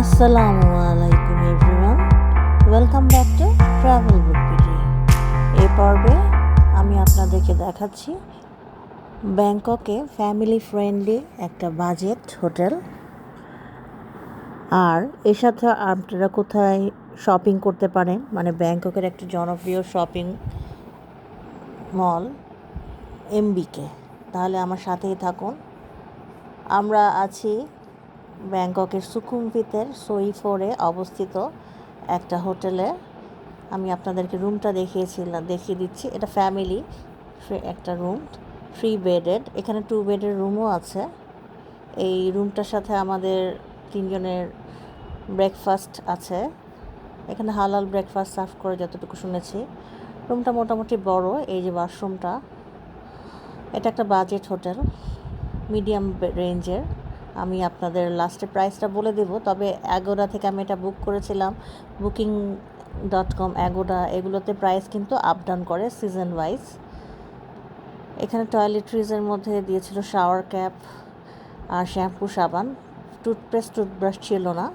আসসালামু আলাইকুম everyone welcome back to travel book P T পর্বে আমি আপনাদেরকে দেখাচ্ছি ব্যাংককে ফ্যামিলি ফ্রেন্ডলি একটা বাজেট হোটেল আর এর সাথে আপনারা কোথায় শপিং করতে পারেন মানে ব্যাংককের একটা জনপ্রিয় শপিং মল এমবিকে তাহলে আমার সাথেই থাকুন। আমরা আছি ব্যাংককের সুকুমভিতের সই ফোরে অবস্থিত একটা হোটেলে আমি আপনাদেরকে রুমটা দেখিয়েছিলাম, দেখিয়ে দিচ্ছি। এটা ফ্যামিলি একটা রুম, থ্রি বেডেড। এখানে টু বেডের রুমও আছে। এই রুমটার সাথে আমাদের তিনজনের ব্রেকফাস্ট আছে। এখানে হালাল ব্রেকফাস্ট সার্ভ করে যতটুকু শুনেছি। রুমটা মোটামুটি বড়, এই যে ওয়াশরুমটা এটা একটা বাজেট হোটেল, মিডিয়াম রেঞ্জের। আমি আপনাদের লাস্টে প্রাইসটা বলে দেব, তবে অ্যাগোডা থেকে আমি এটা বুক করেছিলাম। বুকিং ডট কম অ্যাগোডা, এগুলোতে প্রাইস কিন্তু আপ ডাউন করে সিজন ওয়াইজ এখানে টয়লেট্রিজের মধ্যে দিয়েছিল শাওয়ার ক্যাপ আর শ্যাম্পু সাবান। টুথপেস্ট টুথব্রাশ ছিল না।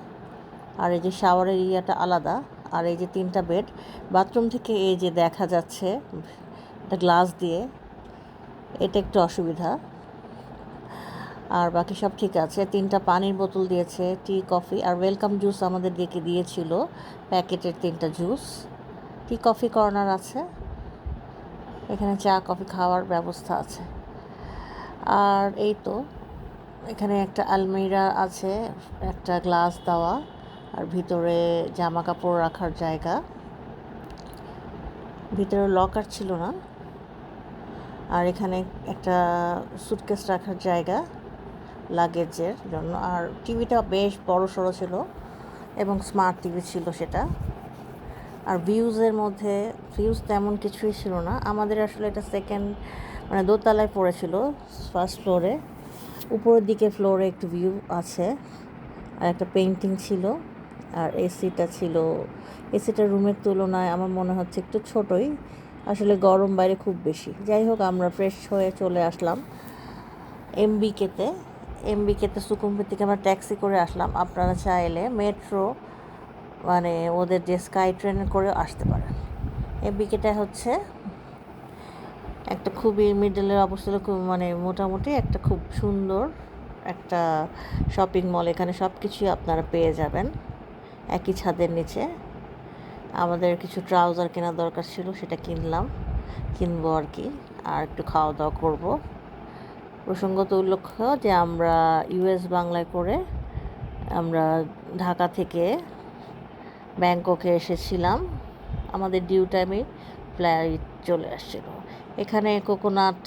আর এই যে শাওয়ারের ইয়াটা আলাদা। আর এই যে তিনটা বেড বাথরুম থেকে এই যে দেখা যাচ্ছে, এটা গ্লাস দিয়ে। এটা একটু অসুবিধা। আর বাকি সব ঠিক আছে। তিনটা পানির বোতল দিয়েছে, টি, কফি আর ওয়েলকাম জুস আমাদের দিকে দিয়েছিল, প্যাকেটের তিনটা জুস টি, কফি কর্নার আছে, এখানে চা, কফি খাওয়ার ব্যবস্থা আছে। আর এই তো, এখানে একটা আলমিরা আছে, একটা গ্লাস দেওয়া আর ভিতরে জামা কাপড় রাখার জায়গা। ভিতরে লকার ছিল না। আর এখানে একটা সুটকেস রাখার জায়গা। লাগেজের জন্য। আর টিভিটা বেশ বড় সড়ো ছিল এবং স্মার্ট টিভি ছিল সেটা। আর ভিউজের মধ্যে ভিউজ তেমন কিছুই ছিল না। আমাদের আসলে এটা সেকেন্ড মানে দোতলায় পড়েছিল ফার্স্ট ফ্লোরে উপরের দিকে ফ্লোরে একটু ভিউ আছে। আর একটা পেন্টিং ছিল। আর এসিটা ছিল। এসিটা রুমের তুলনায় আমার মনে হচ্ছে একটু ছোটই। আসলে গরম বাইরে খুব বেশি। যাই হোক, আমরা ফ্রেশ হয়ে চলে আসলাম এমবিকেতে এমবিকেতে সুকুম্বির থেকে আমরা ট্যাক্সি করে আসলাম। আপনারা চাইলে মেট্রো মানে ওদের যে স্কাই ট্রেনে করে আসতে পারেন। এমবিকেটা হচ্ছে একটা খুবই মিডলের অবস্থা, খুব মানে মোটামুটি একটা খুব সুন্দর একটা শপিং মল এখানে সব কিছুই আপনারা পেয়ে যাবেন একই ছাদের নিচে। আমাদের কিছু ট্রাউজার কেনার দরকার ছিল, সেটা কিনলাম, কিনবো আর কি, আর একটু খাওয়া দাওয়া করব। প্রসঙ্গত উল্লেখ্য যে আমরা ইউএস বাংলায় করে আমরা ঢাকা থেকে ব্যাংককে এসেছিলাম। আমাদের ডিউ টাইমে ফ্লাইট চলে আসছিল। এখানে কোকোনাট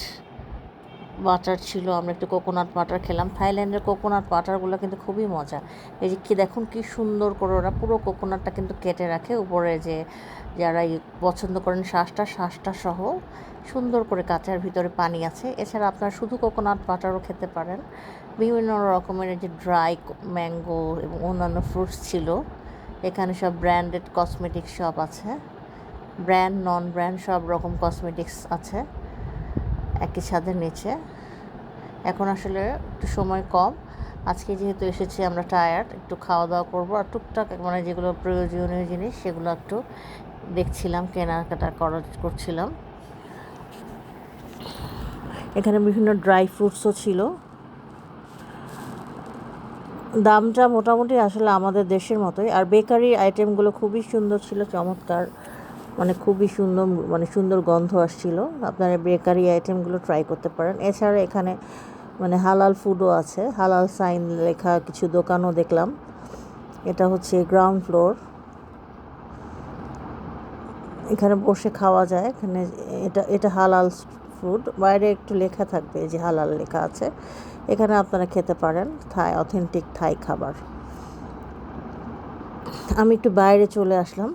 বাটার ছিল, আমরা একটু কোকোনাট বাটার খেলাম। থাইল্যান্ডের কোকোনাট বাটারগুলো কিন্তু খুবই মজা। এই যে কি দেখুন, কি সুন্দর করে ওরা পুরো কোকোনাটটা কিন্তু কেটে রাখে। উপরে যে যারা পছন্দ করেন শ্বাসটা শ্বাসটা সহ সুন্দর করে কাঁচার ভিতরে পানি আছে। এছাড়া আপনারা শুধু কোকোনাট বাটারও খেতে পারেন। বিভিন্ন রকমের যে ড্রাই ম্যাঙ্গো এবং অন্যান্য ফ্রুটস ছিল। এখানে সব ব্র্যান্ডেড কসমেটিক্স শপ আছে। ব্র্যান্ড নন ব্র্যান্ড সব রকম কসমেটিক্স আছে একই ছাদের নিচে। এখন আসলে একটু সময় কম। আজকে যেহেতু এসেছি, আমরা টায়ার্ড একটু খাওয়া দাওয়া করব। আর টুকটাক মানে যেগুলো প্রয়োজনীয় জিনিস, সেগুলো একটু দেখছিলাম, কেনাকাটা করা করছিলাম। এখানে বিভিন্ন ড্রাই ফ্রুটসও ছিল। দামটা মোটামুটি আসলে আমাদের দেশের মতোই। আর বেকারি আইটেমগুলো খুবই সুন্দর ছিল, চমৎকার। মানে খুবই সুন্দর মানে সুন্দর গন্ধ আসছিল। আপনারা বেকারি আইটেমগুলো ট্রাই করতে পারেন। এছাড়া এখানে মানে হালাল ফুডও আছে। হালাল সাইন লেখা কিছু দোকানও দেখলাম। এটা হচ্ছে গ্রাউন্ড ফ্লোর এখানে বসে খাওয়া যায়। এখানে এটা এটা হালাল ফুড বাইরে একটু লেখা থাকবে যে হালাল লেখা আছে। এখানে আপনারা খেতে পারেন থাই অথেন্টিক থাই খাবার। আমি একটু বাইরে চলে আসলাম।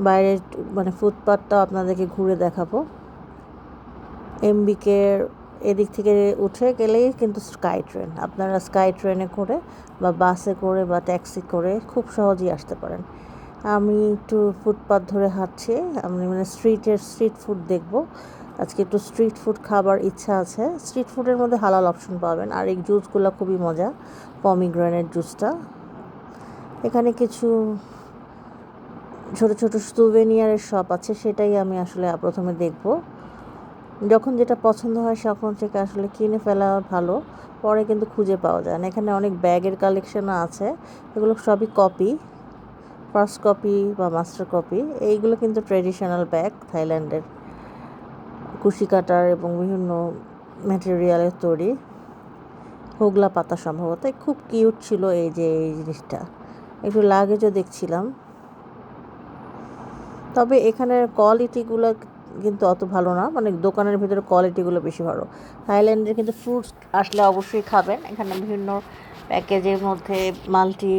বাইরে মানে ফুটপাথটাও আপনাদেরকে ঘুরে দেখাবো। এমবিকের এদিক থেকে উঠে গেলেই কিন্তু স্কাই ট্রেন। আপনারা স্কাই ট্রেনে করে বা বাসে করে বা ট্যাক্সি করে খুব সহজেই আসতে পারেন। আমি একটু ফুটপাথ ধরে হাঁটছি, আমি মানে স্ট্রিটের, স্ট্রিট ফুড দেখব। আজকে একটু স্ট্রিট ফুড খাবার ইচ্ছা আছে। স্ট্রিট ফুডের মধ্যে হালাল অপশন পাবেন। আর এই জুসগুলো খুবই মজা। পমিগ্রেনেট জুসটা এখানে কিছু ছোট ছোট সুভেনিয়ারের শপ আছে। সেটাই আমি আসলে প্রথমে দেখব। যখন যেটা পছন্দ হয় তখন থেকে আসলে কিনে ফেলা ভালো। পরে কিন্তু খুঁজে পাওয়া যায় না। এখানে অনেক ব্যাগের কালেকশনও আছে। এগুলো সবই কপি ফার্স্ট কপি বা মাস্টার কপি এইগুলো কিন্তু ট্রেডিশনাল ব্যাগ থাইল্যান্ডের কুশি কাটার এবং বিভিন্ন ম্যাটেরিয়ালের তৈরি হোগলা পাতা সম্ভবত। খুব কিউট ছিল এই যে, এই জিনিসটা। একটু লাগেজও দেখছিলাম। তবে এখানের কোয়ালিটিগুলো কিন্তু অত ভালো না। মানে দোকানের ভিতরে কোয়ালিটিগুলো বেশি ভালো। থাইল্যান্ডের কিন্তু ফ্রুটস আসলে অবশ্যই খাবেন। এখানে বিভিন্ন প্যাকেজের মধ্যে মাল্টি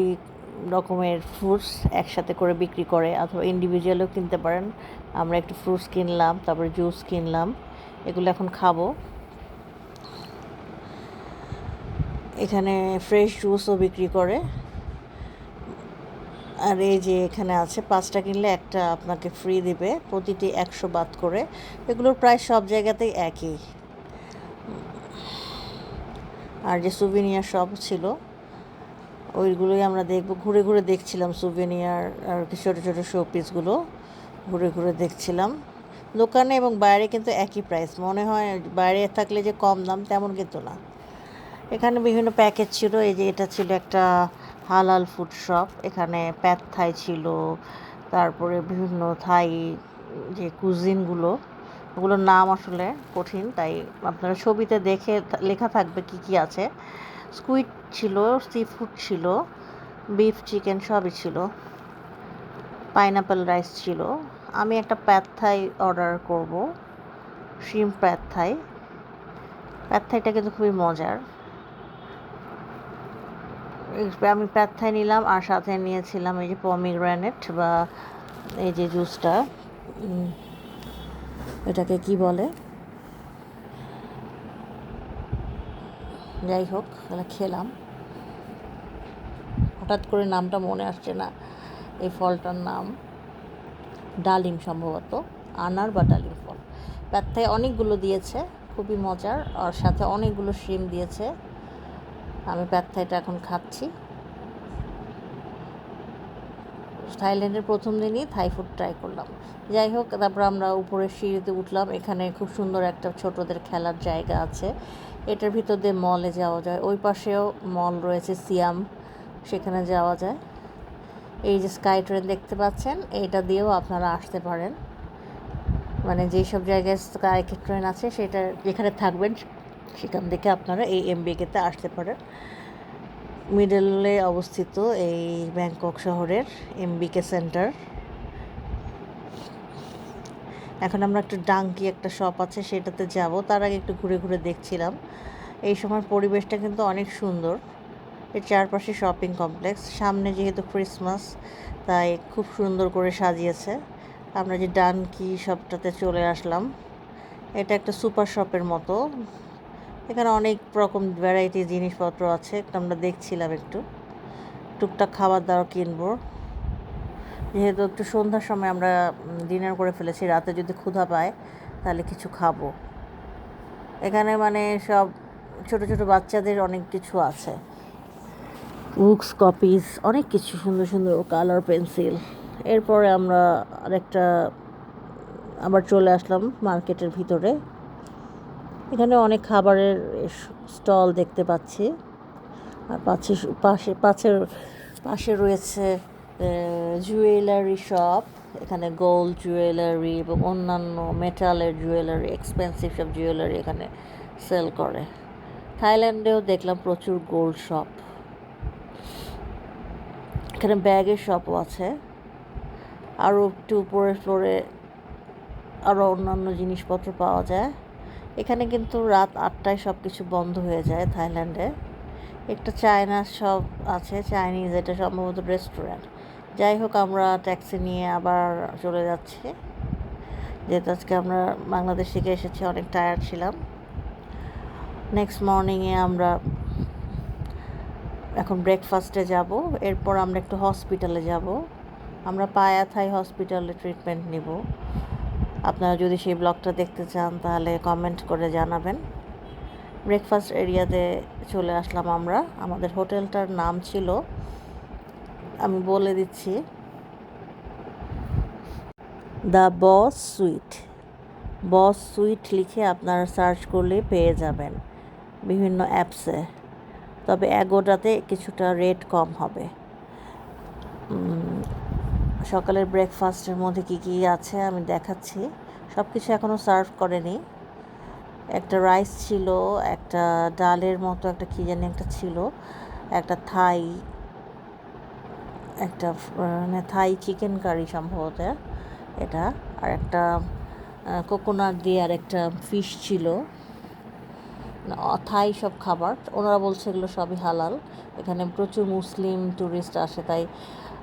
রকমের ফ্রুটস একসাথে করে বিক্রি করে, অথবা ইন্ডিভিজুয়ালও কিনতে পারেন। আমরা একটু ফ্রুটস কিনলাম, তারপরে জুস কিনলাম, এগুলো এখন খাব। এখানে ফ্রেশ জুসও বিক্রি করে। আর এই যে এখানে আছে, পাঁচটা কিনলে একটা আপনাকে ফ্রি দেবে, প্রতিটি একশো বাদ করে। এগুলোর প্রায় সব জায়গাতেই একই। আর যে সুভিনিয়ার শপ ছিল, ওইগুলোই আমরা দেখব। ঘুরে ঘুরে দেখছিলাম সুভেনিয়ার আর কি ছোটো ছোটো শো পিসগুলো ঘুরে ঘুরে দেখছিলাম। দোকানে এবং বাইরে কিন্তু একই প্রাইস মনে হয় বাইরে থাকলে যে কম দাম তেমন কিন্তু না। এখানে বিভিন্ন প্যাকেজ ছিল। এই যে এটা ছিল একটা হালাল ফুড শপ এখানে প্যাথ থাই ছিল। তারপরে বিভিন্ন থাই যে কুজিনগুলো ওগুলোর নাম আসলে কঠিন, তাই আপনারা ছবিতে দেখে লেখা থাকবে কি কি আছে। স্কুইড ছিল সি ফুড ছিল বিফ চিকেন সবই ছিল। পাইনাপেল রাইস ছিল। আমি একটা প্যাথ থাই অর্ডার করব। শ্রিম প্যাথ থাই প্যাথ থাইটা কিন্তু খুবই মজার। আমি প্যাথায় নিলাম আর সাথে নিয়েছিলাম এই যে পমিগ্রানেট বা এই যে জুসটা এটাকে কি বলে? যাই হোক খেলাম। হঠাৎ করে নামটা মনে আসছে না, এই ফলটার নাম। ডালিম সম্ভবত, আনার বা ডালিম ফল। প্যাথায় অনেকগুলো দিয়েছে, খুবই মজার, আর সাথে অনেকগুলো শিম দিয়েছে। আমি প্যাথাইটা এখন খাচ্ছি। থাইল্যান্ডের প্রথম দিনই থাই ফুড ট্রাই করলাম। যাই হোক, তারপর আমরা উপরের সিঁড়িতে উঠলাম। এখানে খুব সুন্দর একটা ছোটদের খেলার জায়গা আছে। এটার ভিতর দিয়ে মলে যাওয়া যায়। ওই পাশেও মল রয়েছে, সিয়াম। সেখানে যাওয়া যায়। এই যে স্কাই ট্রেন দেখতে পাচ্ছেন, এইটা দিয়েও আপনারা আসতে পারেন। মানে যেই সব জায়গায় স্কাই ট্রেন আছে, সেটা যেখানে থাকবেন, সেখান থেকে আপনারা এই এমবিকেতে আসতে পারেন। মিডলে অবস্থিত এই ব্যাংকক শহরের এমবিকে সেন্টার এখন আমরা একটা ডাঙ্কি একটা শপ আছে, সেটাতে যাব। তার আগে একটু ঘুরে ঘুরে দেখছিলাম। এই সময় পরিবেশটা কিন্তু অনেক সুন্দর। এর চারপাশে শপিং কমপ্লেক্স। সামনে যেহেতু ক্রিসমাস, তাই খুব সুন্দর করে সাজিয়েছে। আমরা যে ডানকি শপটাতে চলে আসলাম। এটা একটা সুপার শপের মতো। এখানে অনেক রকম ভ্যারাইটি জিনিসপত্র আছে আমরা দেখছিলাম একটু। টুকটাক খাবার দাবার কিনবো। যেহেতু একটু সন্ধ্যার সময় আমরা ডিনার করে ফেলেছি, রাতে যদি ক্ষুধা পায়, তাহলে কিছু খাব। এখানে মানে সব ছোট ছোট বাচ্চাদের অনেক কিছু আছে। বুকস কপিস অনেক কিছু সুন্দর সুন্দর কালার পেন্সিল এরপরে আমরা আরেকটা, আবার চলে আসলাম মার্কেটের ভিতরে। এখানে অনেক খাবারের স্টল দেখতে পাচ্ছি। আর পাশে পাশে পাশের পাশে রয়েছে জুয়েলারি শপ এখানে গোল্ড জুয়েলারি এবং অন্যান্য মেটালের জুয়েলারি এক্সপেন্সিভ সব জুয়েলারি এখানে সেল করে। থাইল্যান্ডেও দেখলাম প্রচুর গোল্ড শপ এখানে ব্যাগের শপও আছে। আরও একটু উপরে ফ্লোরে আরও অন্যান্য জিনিসপত্র পাওয়া যায়। এখানে কিন্তু রাত আটটায় সব কিছু বন্ধ হয়ে যায় থাইল্যান্ডে। একটা চায়না সব আছে চাইনিজ এটা সম্ভবত রেস্টুরেন্ট যাই হোক, আমরা ট্যাক্সি নিয়ে আবার চলে যাচ্ছি। যেহেতু আজকে আমরা বাংলাদেশ থেকে এসেছি, অনেক টায়ার্ড ছিলাম। নেক্সট মর্নিংয়ে আমরা এখন ব্রেকফাস্টে যাব, এরপর আমরা একটু হসপিটালে যাব। আমরা পায়া থাই হসপিটালে ট্রিটমেন্ট নিব। আপনারা যদি সেই ব্লগটা দেখতে চান, তাহলে কমেন্ট করে জানাবেন। ব্রেকফাস্ট এরিয়াতে চলে আসলাম আমরা। আমাদের হোটেলটার নাম ছিল, আমি বলে দিচ্ছি the boss suite boss suite লিখে আপনারা সার্চ করলে পেয়ে যাবেন। বিভিন্ন অ্যাপসে তবে এগোটাতে কিছুটা রেট কম হবে। সকালের ব্রেকফাস্টের মধ্যে কী কী আছে আমি দেখাচ্ছি। সব কিছু এখনও সার্ভ করেনি। একটা রাইস ছিল, একটা ডালের মতো, একটা কী জানি একটা ছিল, একটা থাই একটা মানে থাই চিকেন কারি সম্ভবত এটা, আর একটা কোকোনাট দিয়ে আর একটা ফিশ ছিল। থাই সব খাবার। ওনারা বলছে এগুলো সবই হালাল। এখানে প্রচুর মুসলিম ট্যুরিস্ট আসে, তাই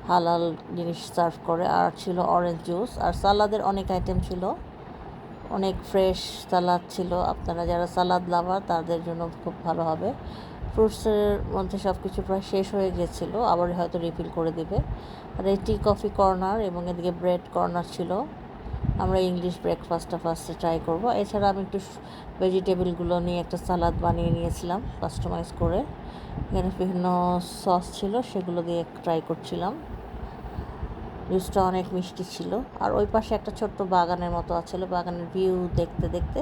হালাল জিনিস সার্ভ করে। আর ছিল অরেঞ্জ জুস আর সালাদের অনেক আইটেম ছিল। অনেক ফ্রেশ সালাদ ছিল। আপনারা যারা সালাদ লাভার তাদের জন্য খুব ভালো হবে। ফ্রুটসের মধ্যে সব কিছু প্রায় শেষ হয়ে গেছিল, আবার হয়তো রিফিল করে দেবে। আর এই টি কফি কর্নার এবং এদিকে ব্রেড কর্নার ছিল। আমরা ইংলিশ ব্রেকফাস্টটা ফার্স্টে ট্রাই করব। এছাড়া আমি একটু ভেজিটেবলগুলো নিয়ে একটা সালাদ বানিয়ে নিয়েছিলাম কাস্টমাইজ করে। এখানে বিভিন্ন সস ছিল, সেগুলো দিয়ে ট্রাই করছিলাম। জুসটা অনেক মিষ্টি ছিল। আর ওই পাশে একটা ছোট্ট বাগানের মতো আছিল বাগানের ভিউ দেখতে দেখতে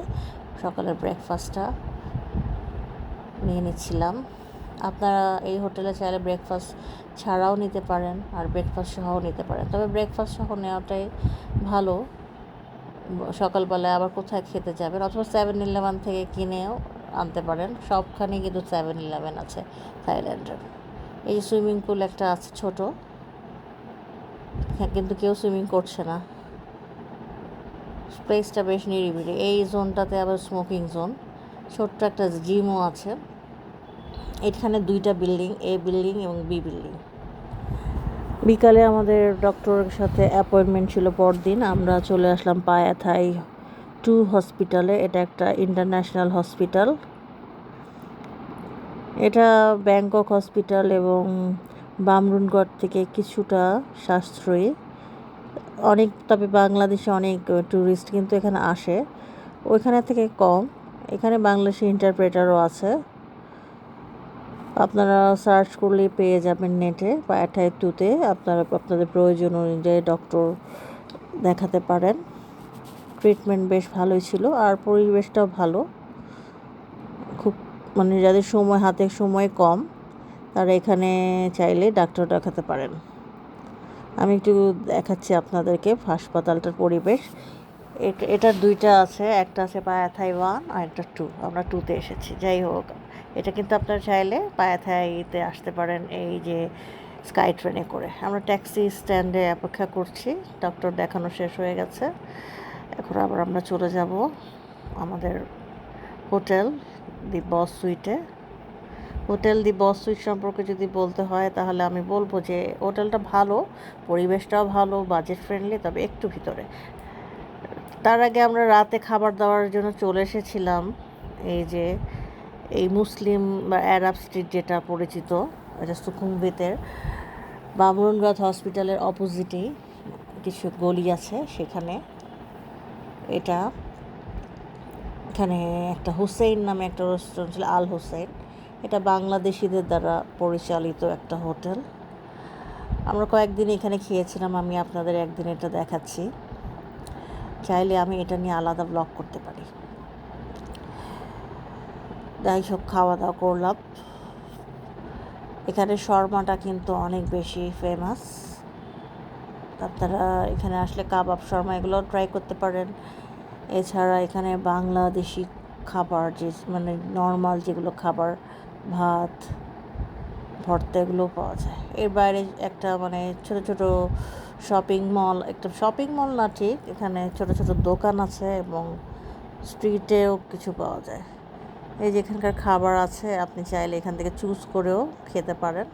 সকালের ব্রেকফাস্টটা নিয়ে নিচ্ছিলাম। আপনারা এই হোটেলে চাইলে ব্রেকফাস্ট ছাড়াও নিতে পারেন, আর ব্রেকফাস্ট সহও নিতে পারেন। তবে ব্রেকফাস্ট সহ নেওয়াটাই ভালো। সকালবেলায় আবার কোথায় খেতে যাবেন? অথবা সেভেন ইলেভেন থেকে কিনেও আনতে পারেন। সবখানে কিন্তু সেভেন ইলেভেন আছে থাইল্যান্ডের। এই যে সুইমিং পুল একটা আছে ছোট। হ্যাঁ কিন্তু কেউ সুইমিং করছে না। প্লেসটা বেশ নিরিবিলি। এই জোনটাতে আবার স্মোকিং জোন ছোট্ট একটা জিমও আছে। এখানে দুইটা বিল্ডিং এ বিল্ডিং এবং বি বিল্ডিং বিকালে আমাদের ডক্টরের সাথে অ্যাপয়েন্টমেন্ট ছিল পরদিন। আমরা চলে আসলাম পায়াথাই টু হসপিটালে এটা একটা ইন্টারন্যাশনাল হসপিটাল এটা ব্যাংকক হসপিটাল এবং বামরুনগড় থেকে কিছুটা সাশ্রয়ী। অনেক, তবে বাংলাদেশে অনেক ট্যুরিস্ট কিন্তু এখানে আসে। ওইখানে থেকে কম। এখানে বাংলাদেশি ইন্টারপ্রেটারও আছে। আপনারা সার্চ করলেই পেয়ে যাবেন নেটে বা পায়াঠাই টুতে আপনারা আপনাদের প্রয়োজন অনুযায়ী ডক্টর দেখাতে পারেন। ট্রিটমেন্ট বেশ ভালোই ছিল আর পরিবেশটাও ভালো। খুব মানে যাদের সময়, হাতে সময় কম, তারা এখানে চাইলে ডাক্তার দেখাতে পারেন। আমি একটু দেখাচ্ছি আপনাদেরকে হাসপাতালটার পরিবেশ। এট- এটার দুইটা আছে, একটা আছে পায়াথাই ওয়ান আর একটা টু আমরা টুতে এসেছি, যাই হোক। এটা কিন্তু আপনারা চাইলে পায়াথাইতে আসতে পারেন এই যে স্কাই ট্রেনে করে। আমরা ট্যাক্সি স্ট্যান্ডে অপেক্ষা করছি, ডক্টর দেখানো শেষ হয়ে গেছে। এখন আবার আমরা চলে যাব আমাদের হোটেল, দি বস সুইটে। হোটেল দি বস সুইট সম্পর্কে যদি বলতে হয়, তাহলে আমি বলব যে হোটেলটা ভালো, পরিবেশটাও ভালো বাজেট ফ্রেন্ডলি তবে একটু ভিতরে। তার আগে আমরা রাতে খাবার দাবার জন্য চলে এসেছিলাম, এই যে এই মুসলিম বা অ্যারাব স্ট্রিট যেটা পরিচিত, এটা সুকুমভিতের বামরুনগঞ্জ হসপিটালের অপোজিটেই কিছু গলি আছে সেখানে। এটা এখানে একটা হুসেইন নামে একটা রেস্টুরেন্ট ছিল, আল হুসেইন। এটা বাংলাদেশিদের দ্বারা পরিচালিত একটা হোটেল। আমরা কয়েকদিন এখানে খেয়েছিলাম, আমি আপনাদের একদিন এটা দেখাচ্ছি। চাইলে আমি এটা নিয়ে আলাদা ব্লগ করতে পারি। যাই হোক, খাওয়া দাওয়া করলাম। এখানে শর্মাটা কিন্তু অনেক বেশি ফেমাস আপনারা এখানে আসলে কাবাব শর্মা এগুলো ট্রাই করতে পারেন। এছাড়া এখানে বাংলাদেশি খাবার যে মানে নর্মাল যেগুলো খাবার, ভাত, ভর্তা এগুলো পাওয়া যায়। এর বাইরে একটা মানে ছোট ছোট শপিং মল একটা শপিং মল না ঠিক, এখানে ছোট ছোট দোকান আছে এবং স্ট্রিটেও কিছু পাওয়া যায়। এই যে এখানকার খাবার আছে, আপনি চাইলে এখান থেকে চুজ করেও খেতে পারেন।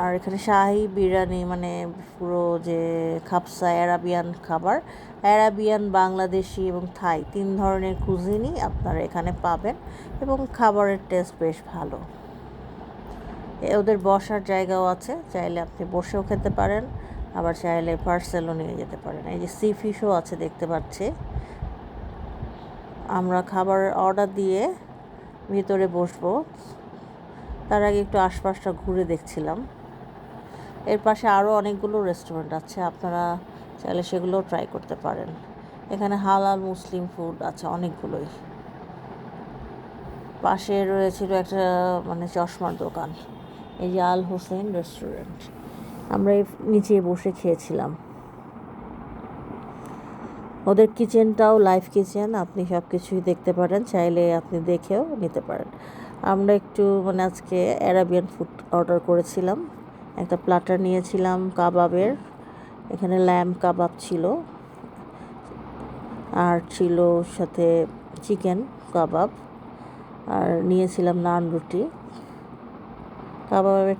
আর এখানে শাহি বিরিয়ানি মানে পুরো যে খাপসা অ্যারাবিয়ান খাবার অ্যারাবিয়ান বাংলাদেশি এবং থাই, তিন ধরনের কুজিনই আপনারা এখানে পাবেন এবং খাবারের টেস্ট বেশ ভালো। ওদের বসার জায়গাও আছে, চাইলে আপনি বসেও খেতে পারেন, আবার চাইলে পার্সেলও নিয়ে যেতে পারেন। এই যে সি ফিশও আছে দেখতে পাচ্ছি। আমরা খাবার অর্ডার দিয়ে ভিতরে বসবো। তার আগে একটু আশপাশটা ঘুরে দেখছিলাম। এর পাশে আরও অনেকগুলো রেস্টুরেন্ট আছে, আপনারা চাইলে সেগুলোও ট্রাই করতে পারেন। এখানে হালাল মুসলিম ফুড আছে অনেকগুলোই। পাশে রয়েছিল একটা মানে চশমার দোকান, এই যে আল হোসেন রেস্টুরেন্ট আমরা নিচে বসে খেয়েছিলাম। ওদের কিচেনটাও লাইভ কিচেন আপনি সব কিছুই দেখতে পারেন, চাইলে আপনি দেখেও নিতে পারেন। আমরা একটু মানে আজকে অ্যারাবিয়ান ফুড অর্ডার করেছিলাম। একটা প্লাটার নিয়েছিলাম, কাবাবের। এখানে ল্যাম্প কাবাব ছিল। আর ছিল সাথে চিকেন কাবাব। আর নিয়েছিলাম নান রুটি। কাবাবের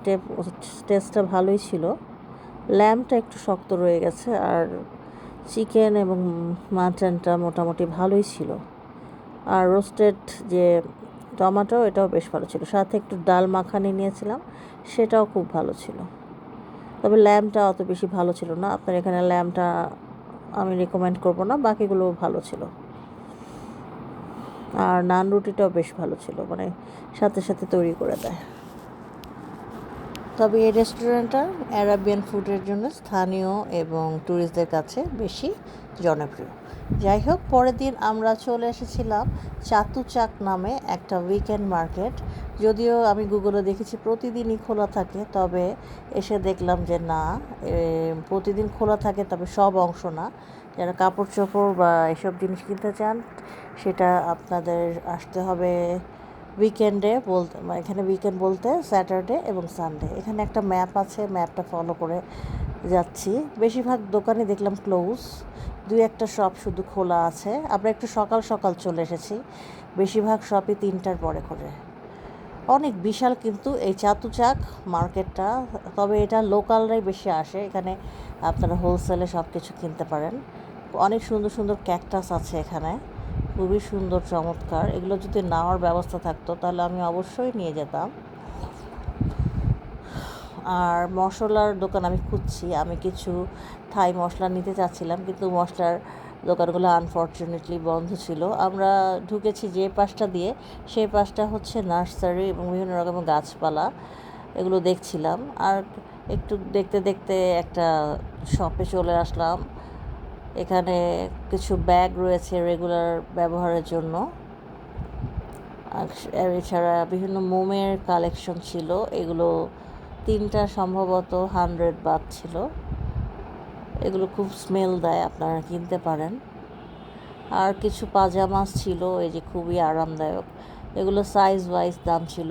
টেস্টটা ভালোই ছিল। ল্যাম্পটা একটু শক্ত রয়ে গেছে, আর চিকেন এবং মাটনটা মোটামুটি ভালোই ছিল। আর রোস্টেড যে টমাটো, এটাও বেশ ভালো ছিল। সাথে একটু ডাল মাখানি নিয়েছিলাম, সেটাও খুব ভালো ছিল। তবে ল্যাম্পটা অত বেশি ভালো ছিল না। আপনার এখানে ল্যাম্পটা আমি রেকমেন্ড করব না বাকিগুলো ভালো ছিল। আর নান রুটিটাও বেশ ভালো ছিল মানে সাথে সাথে তৈরি করে দেয়। তবে এই রেস্টুরেন্টটা অ্যারাবিয়ান ফুডের জন্য স্থানীয় এবং ট্যুরিস্টদের কাছে বেশি জনপ্রিয়। যাই হোক, পরের দিন আমরা চলে এসেছিলাম চাতুচাক নামে একটা উইকেন্ড মার্কেট যদিও আমি গুগলে দেখেছি প্রতিদিনই খোলা থাকে, তবে এসে দেখলাম যে না প্রতিদিন খোলা থাকে তবে সব অংশ না। যারা কাপড় চোপড় বা এসব জিনিস কিনতে চান, সেটা আপনাদের আসতে হবে উইকেন্ডে বলতে এখানে উইকেন্ড বলতে স্যাটারডে এবং সানডে এখানে একটা ম্যাপ আছে ম্যাপটা ফলো করে যাচ্ছি। বেশিরভাগ দোকানে দেখলাম ক্লোজ দুই একটা শপ শুধু খোলা আছে। আমরা একটু সকাল সকাল চলে এসেছি। বেশিরভাগ শপই তিনটার পরে করে অনেক বিশাল কিন্তু এই চাতুচাক মার্কেটটা তবে এটা লোকালরাই বেশি আসে। এখানে আপনারা হোলসেলে সব কিছু কিনতে পারেন। অনেক সুন্দর সুন্দর ক্যাকটাস আছে এখানে। খুবই সুন্দর, চমৎকার। এগুলো যদি নেওয়ার ব্যবস্থা থাকতো, তাহলে আমি অবশ্যই নিয়ে যেতাম। আর মশলার দোকান আমি খুঁজছি। আমি কিছু থাই মশলা নিতে চাচ্ছিলাম, কিন্তু মশলার দোকানগুলো আনফর্চুনেটলি বন্ধ ছিল। আমরা ঢুকেছি যে পাশটা দিয়ে, সেই পাশটা হচ্ছে নার্সারি এবং বিভিন্ন রকমের গাছপালা। এগুলো দেখছিলাম। আর একটু দেখতে দেখতে একটা শপে চলে আসলাম। এখানে কিছু ব্যাগ রয়েছে রেগুলার ব্যবহারের জন্য। আর এছাড়া বিভিন্ন মোমের কালেকশন ছিল। এগুলো তিনটা সম্ভবত হান্ড্রেড বাদ ছিল। এগুলো খুব স্মেল দেয়, আপনারা কিনতে পারেন। আর কিছু পাজামাস ছিল, এই যে খুবই আরামদায়ক। এগুলো সাইজ ওয়াইজ দাম ছিল।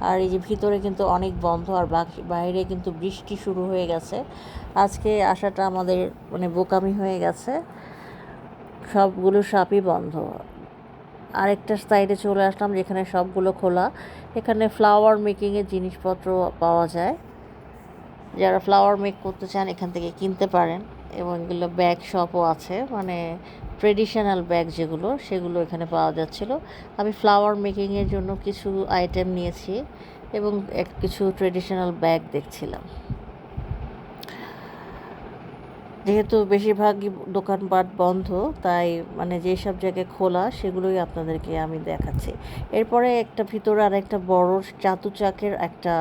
আর এই যে ভিতরে কিন্তু অনেক বন্ধ আর বাইরে কিন্তু বৃষ্টি শুরু হয়ে গেছে। আজকে আসাটা আমাদের মানে বোকামি হয়ে গেছে। সবগুলো শাপই বন্ধ। আরেকটা সাইডে চলে আসলাম যেখানে সবগুলো খোলা। এখানে ফ্লাওয়ার মেকিংয়ের জিনিসপত্র পাওয়া যায়। যারা ফ্লাওয়ার মেক করতে চান এখান থেকে কিনতে পারেন। এবং এগুলো ব্যাগ শপও আছে। মানে ট্রেডিশনাল ব্যাগ যেগুলো, সেগুলো এখানে পাওয়া যাচ্ছিল। আমি ফ্লাওয়ার মেকিংয়ের জন্য কিছু আইটেম নিয়েছি এবং এক, কিছু ট্রেডিশনাল ব্যাগ দেখছিলাম। যেহেতু বেশিরভাগই দোকানপাট বন্ধ, তাই মানে যেসব জায়গায় খোলা সেগুলোই আপনাদেরকে আমি দেখাচ্ছি। এরপরে একটা ভিতরে আর একটা বড় চাতুচাকের একটা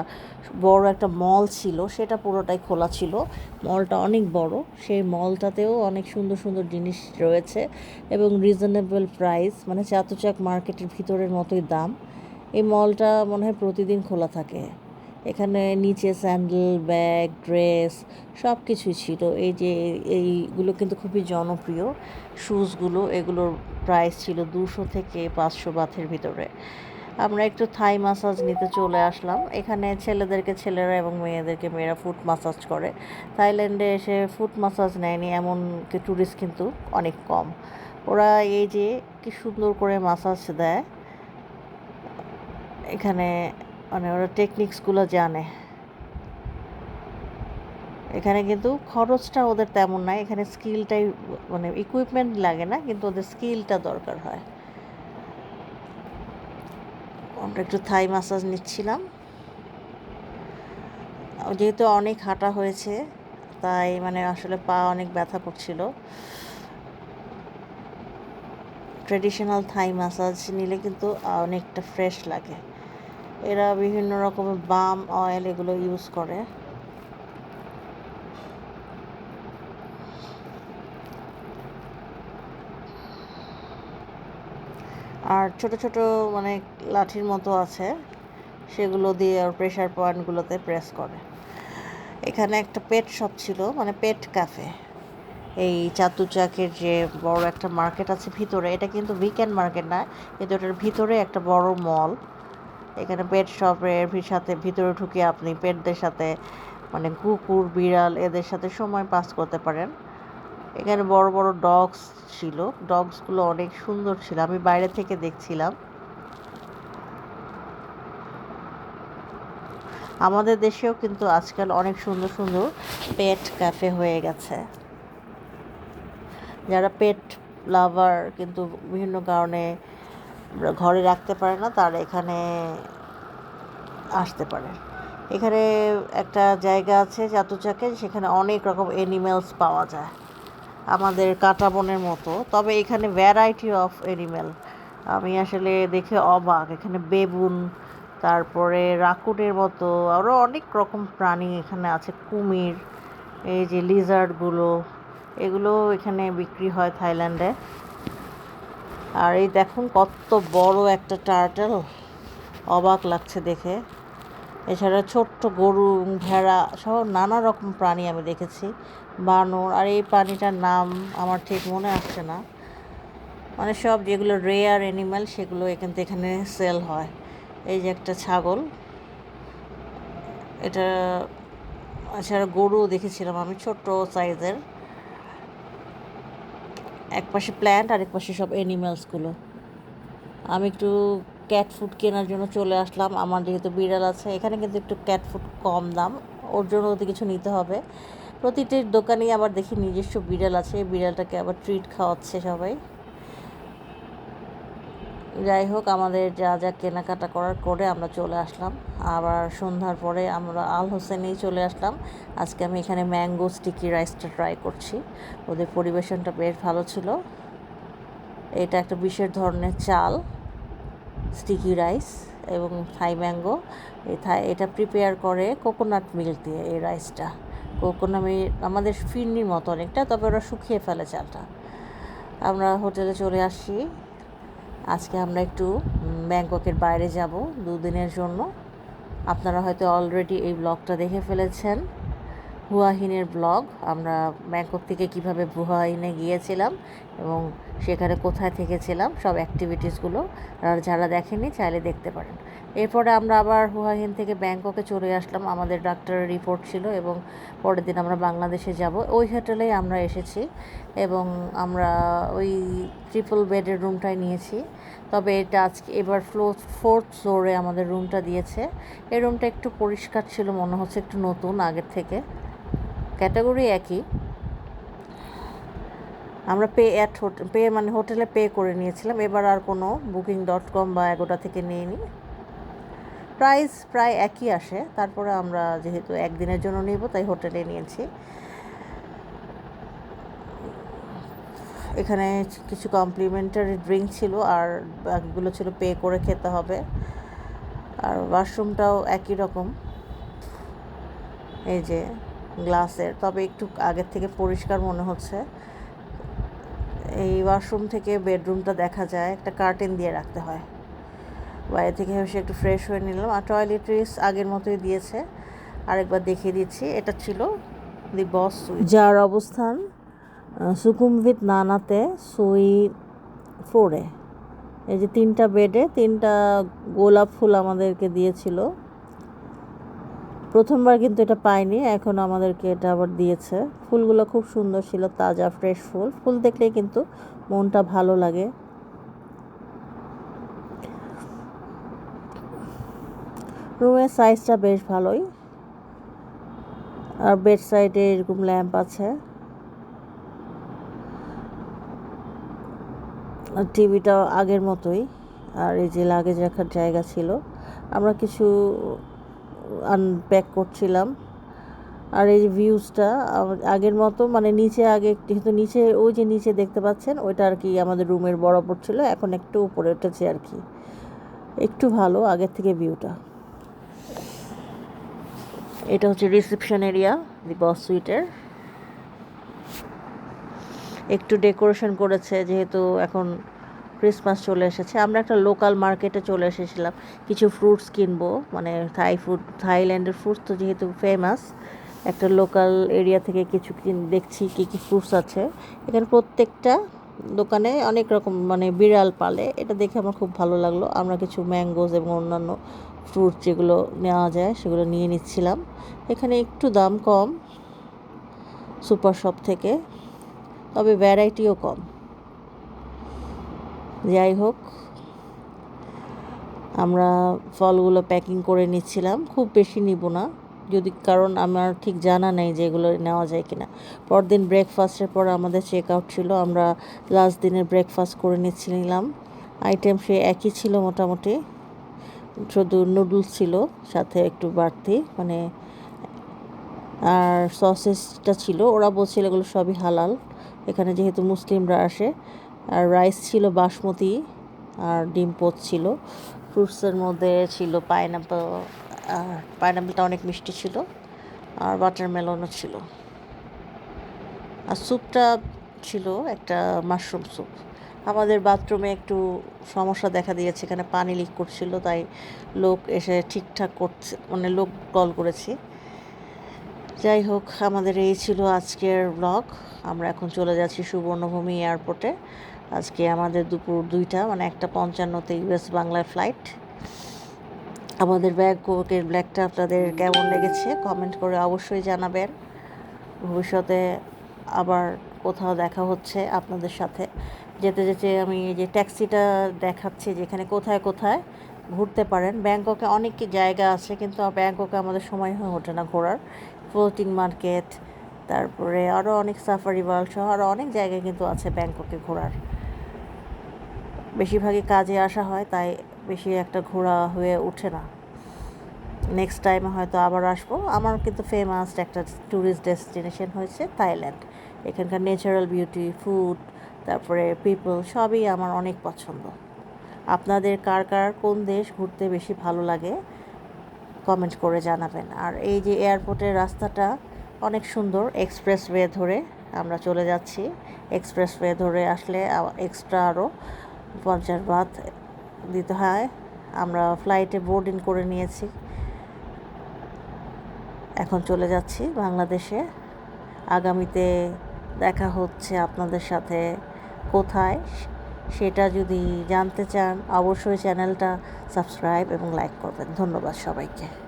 বড় একটা মল ছিল, সেটা পুরোটাই খোলা ছিল। মলটা অনেক বড়, সেই মলটাতেও অনেক সুন্দর সুন্দর জিনিস রয়েছে এবং রিজনেবল প্রাইস মানে চাতুচাক মার্কেটের ভিতরের মতোই দাম। এই মলটা মনে হয় প্রতিদিন খোলা থাকে। এখানে নিচে স্যান্ডেল, ব্যাগ, ড্রেস সব কিছুই ছিল। এই যে এইগুলো কিন্তু খুবই জনপ্রিয়। শ্যুজগুলো এগুলোর প্রাইস ছিল দুশো থেকে পাঁচশো বাথের ভিতরে। আমরা একটু থাই মাসাজ নিতে চলে আসলাম। এখানে ছেলেদেরকে, ছেলেরা এবং মেয়েদেরকে মেয়েরা ফুট মাসাজ করে। থাইল্যান্ডে এসে ফুট মাসাজ নেয়নি, এমন কি ট্যুরিস্ট কিন্তু অনেক কম। ওরা এই যে কি সুন্দর করে মাসাজ দেয়। এখানে মানে ওরা টেকনিক্সগুলো জানে। এখানে কিন্তু খরচটা ওদের তেমন নাই, এখানে স্কিলটাই মানে ইকুইপমেন্ট লাগে না, কিন্তু ওদের স্কিলটা দরকার হয়। আমরা একটু থাই মাসাজ নিচ্ছিলাম। যেহেতু অনেক হাঁটা হয়েছে, তাই মানে আসলে পা অনেক ব্যথা করছিল। ট্রেডিশনাল থাই মাসাজ নিলে কিন্তু অনেকটা ফ্রেশ লাগে। এরা বিভিন্ন রকমের বাম অয়েল এগুলো ইউজ করে। আর ছোট ছোট মানে লাঠির মতো আছে, সেগুলো দিয়ে আর প্রেশার পয়েন্টগুলোতে প্রেস করে। এখানে একটা পেট শপ ছিল মানে পেট ক্যাফে এই চাতুচাকের যে বড় একটা মার্কেট আছে ভিতরে, এটা কিন্তু উইকেন্ড মার্কেট না, কিন্তু এটার ভিতরে একটা বড় মল এখানে পেট শপের সাথে ভিতরে ঢুকে আপনি পেটদের সাথে মানে কুকুর, বিড়াল এদের সাথে সময় পাস করতে পারেন। এখানে বড় বড় ডগস ছিল। ডগসগুলো অনেক সুন্দর ছিল। আমি বাইরে থেকে দেখছিলাম। আমাদের দেশেও কিন্তু আজকাল অনেক সুন্দর সুন্দর পেট ক্যাফে হয়ে গেছে। যারা পেট লাভার কিন্তু বিভিন্ন কারণে ঘরে রাখতে পারে না, তারা এখানে আসতে পারে। এখানে একটা জায়গা আছে চাতুচাকে সেখানে অনেক রকম এনিম্যালস পাওয়া যায়। আমাদের কাঁটা বনের মতো। তবে এখানে ভ্যারাইটি অফ এনিম্যাল আমি আসলে দেখে অবাক। এখানে বেবুন তারপরে রাকুনের মতো আরও অনেক রকম প্রাণী এখানে আছে। কুমির, এই যে লিজার্ডগুলো এগুলো এখানে বিক্রি হয় থাইল্যান্ডে। আর এই দেখুন কত বড় একটা টার্টেল অবাক লাগছে দেখে। এছাড়া ছোট্ট গরু, ভেড়া সহ নানা রকম প্রাণী আমি দেখেছি। বানর, আর এই প্রাণীটার নাম আমার ঠিক মনে আসছে না। মানে সব যেগুলো রেয়ার অ্যানিম্যাল সেগুলো এখান থেকে এখানে সেল হয়। এই যে একটা ছাগল। এটা, এছাড়া গরু দেখেছিলাম আমি, ছোট্ট সাইজের এক পাশে প্ল্যান্ট আর এক পাশে সব এনিম্যালসগুলো আমি একটু ক্যাট ফুড কেনার জন্য চলে আসলাম। আমার যেহেতু বিড়াল আছে, এখানে কিন্তু একটু ক্যাট ফুড কম দাম। ওর জন্য ওদের কিছু নিতে হবে। প্রতিটি দোকানেই আবার দেখি নিজস্ব বিড়াল আছে। বিড়ালটাকে আবার ট্রিট খাওয়াচ্ছে সবাই। যাই হোক আমাদের যা যা কেনাকাটা করার করে আমরা চলে আসলাম। আবার সন্ধ্যার পরে আমরা আল হোসেনেই চলে আসলাম। আজকে আমি এখানে ম্যাঙ্গো স্টিকি রাইসটা ট্রাই করছি। ওদের পরিবেশনটা বেশ ভালো ছিল। এটা একটা বিশেষ ধরনের চাল, স্টিকি রাইস এবং থাই ম্যাঙ্গো। এটা প্রিপেয়ার করে কোকোনাট মিল্ক দিয়ে এই রাইসটা। কোকোনাট আমাদের ফিরনির মতো অনেকটা, তবে ওরা শুকিয়ে ফেলে চালটা। আমরা হোটেলে চলে আসি। আজকে আমরা একটু ব্যাংককের বাইরে যাব দুদিনের জন্য। আপনারা হয়তো অলরেডি এই ব্লগটা দেখে ফেলেছেন। হুয়াহিনের ব্লগ। আমরা ব্যাংকক থেকে কীভাবে হুয়াহিনে গিয়েছিলাম এবং সেখানে কোথায় থেকেছিলাম, সব অ্যাক্টিভিটিসগুলো আর যারা দেখেনি চাইলে দেখতে পারেন। এরপরে আমরা আবার হুয়াহিন থেকে ব্যাংককে চলে আসলাম। আমাদের ডাক্তারের রিপোর্ট ছিল এবং পরের দিন আমরা বাংলাদেশে যাব। ওই হোটেলেই আমরা এসেছি এবং আমরা ওই ট্রিপল বেডের রুমটাই নিয়েছি। তবে এটা আজকে এবার ফ্লো ফোর্থ ফ্লোরে আমাদের রুমটা দিয়েছে। এই রুমটা একটু পরিষ্কার ছিল, মনে হচ্ছে একটু নতুন আগের থেকে। ক্যাটাগরি একই। আমরা পে অ্যাট পে মানে হোটেলে পে করে নিয়েছিলাম। এবার আর কোনো বুকিং ডট কম বা এগোটা থেকে নিইনি। প্রাইস প্রায় একই আসে। তারপরে আমরা যেহেতু একদিনের জন্য নিব, তাই হোটেলে নিয়েছি। এখানে কিছু কমপ্লিমেন্টারি ড্রিঙ্ক ছিল, আর বাকিগুলো ছিল পে করে খেতে হবে। আর ওয়াশরুমটাও একই রকম। এই যে গ্লাসের, তবে একটু আগের থেকে পরিষ্কার মনে হচ্ছে। এই ওয়াশরুম থেকে বেডরুমটা দেখা যায়, একটা কার্টেন দিয়ে রাখতে হয়। বাইরে থেকে এসে একটু ফ্রেশ হয়ে নিলাম। আর টয়লেট্রিস আগের মতোই দিয়েছে। আরেকবার দেখিয়ে দিচ্ছি, এটা ছিল দি বস যার অবস্থান সুকুমভিত নানাতে সুই ফোরে এই যে তিনটা বেডে তিনটা গোলাপ ফুল আমাদেরকে দিয়েছিল। প্রথমবার কিন্তু এটা পাইনি, এখন আমাদেরকে এটা আবার দিয়েছে। ফুলগুলো খুব সুন্দর ছিল, তাজা ফ্রেশ ফুল। ফুল দেখলেই কিন্তু মনটা ভালো লাগে। রুমের সাইজটা বেশ ভালোই। আর বেড সাইডে এরকম ল্যাম্প আছে। টিভিটাও আগের মতোই। আর এই যে লাগেজ রাখার জায়গা ছিল। আমরা কিছু আনপ্যাক করছিলাম। আর এই ভিউজটা আগের মতো মানে নিচে আগে যেহেতু নিচে, ওই যে নিচে দেখতে পাচ্ছেন, ওইটা আর কি আমাদের রুমের বরাবর ছিল, এখন একটু উপরে উঠেছে আর কি। একটু ভালো আগের থেকে ভিউটা এটা হচ্ছে রিসেপশন এরিয়া দি বস সুইটের একটু ডেকোরেশন করেছে, যেহেতু এখন ক্রিসমাস চলে এসেছে। আমরা একটা লোকাল মার্কেটে চলে এসেছিলাম। কিছু ফ্রুটস কিনবো মানে থাই ফুড থাইল্যান্ডের ফ্রুটস তো যেহেতু ফেমাস একটা লোকাল এরিয়া থেকে কিছু দেখছি কী কী ফ্রুটস আছে। এখানে প্রত্যেকটা দোকানে অনেক রকম মানে বিড়াল পালে। এটা দেখে আমার খুব ভালো লাগল। আমরা কিছু ম্যাঙ্গোজ এবং অন্যান্য ফ্রুট যেগুলো নেওয়া যায়, সেগুলো নিয়ে নিচ্ছিলাম। এখানে একটু দাম কম সুপার শপ থেকে, তবে ভ্যারাইটিও কম। যাই হোক, আমরা ফলগুলো প্যাকিং করে নিচ্ছিলাম। খুব বেশি নিব না, যদি কারণ আমার ঠিক জানা নেই যে এগুলো নেওয়া যায় কিনা। পরদিন ব্রেকফাস্টের পর আমাদের চেক আউট ছিল, আমরা লাস্ট দিনের ব্রেকফাস্ট করে নিচ্ছিলাম। আইটেম সে একই ছিল মোটামুটি, শুধু নুডলস ছিল, সাথে একটু বাড়তি মানে আর সসেসটা ছিল। ওরা বলছিল এগুলো সবই হালাল, এখানে যেহেতু মুসলিমরা আসে। আর রাইস ছিল বাসমতি আর ডিম পোচ ছিল। ফ্রুটসের মধ্যে ছিল পাইনাপেল আর পাইনাপেলটা অনেক মিষ্টি ছিল আর বাটারমেলনও ছিল। আর স্যুপটা ছিল একটা মাশরুম স্যুপ আমাদের বাথরুমে একটু সমস্যা দেখা দিয়েছে, এখানে পানি লিক করছিল, তাই লোক এসে ঠিকঠাক করছে মানে লোক কল করেছি। যাই হোক, আমাদের এই ছিল আজকের ব্লগ আমরা এখন চলে যাচ্ছি সুবর্ণভূমি এয়ারপোর্টে আজকে আমাদের দুপুর দুইটা মানে একটা পঞ্চান্নতে ইউএস বাংলার ফ্লাইট আমাদের ব্যাংককের ব্ল্যাকটা আপনাদের কেমন লেগেছে কমেন্ট করে অবশ্যই জানাবেন। ভবিষ্যতে আবার কোথাও দেখা হচ্ছে আপনাদের সাথে। যেতে যেতে আমি যে ট্যাক্সিটা দেখাচ্ছি যেখানে কোথায় কোথায় ঘুরতে পারেন। ব্যাংককে অনেক জায়গা আছে কিন্তু ব্যাংককে আমাদের সময় হয়ে ওঠে না ঘোরার। ফ্লোটিং মার্কেট তারপরে আরও অনেক সাফারি ওয়ার্ল্ড সহ আরও অনেক জায়গায় কিন্তু আছে ব্যাংককে ঘোরার। বেশিরভাগই কাজে আসা হয়, তাই বেশি একটা ঘোরা হয়ে ওঠে না। নেক্সট টাইমে হয়তো আবার আসব। আমার কিন্তু ফেমাস একটা ট্যুরিস্ট ডেস্টিনেশন হয়েছে থাইল্যান্ড এখানকার ন্যাচারাল বিউটি ফুড তারপরে পিপল সবই আমার অনেক পছন্দ। আপনাদের কার কার কোন দেশ ঘুরতে বেশি ভালো লাগে কমেন্ট করে জানাবেন। আর এই যে এয়ারপোর্টের রাস্তাটা অনেক সুন্দর এক্সপ্রেস ওয়ে ধরে আমরা চলে যাচ্ছি। এক্সপ্রেস ওয়ে ধরে আসলে এক্সট্রা আরও পঞ্চাশ বাদ দিতে হয়। আমরা ফ্লাইটে বোর্ডিং করে নিয়েছি। এখন চলে যাচ্ছি বাংলাদেশে। আগামীতে দেখা হচ্ছে আপনাদের সাথে কোথায়। সেটা যদি জানতে চান, অবশ্যই চ্যানেলটা সাবস্ক্রাইব এবং লাইক করবেন। ধন্যবাদ সবাইকে।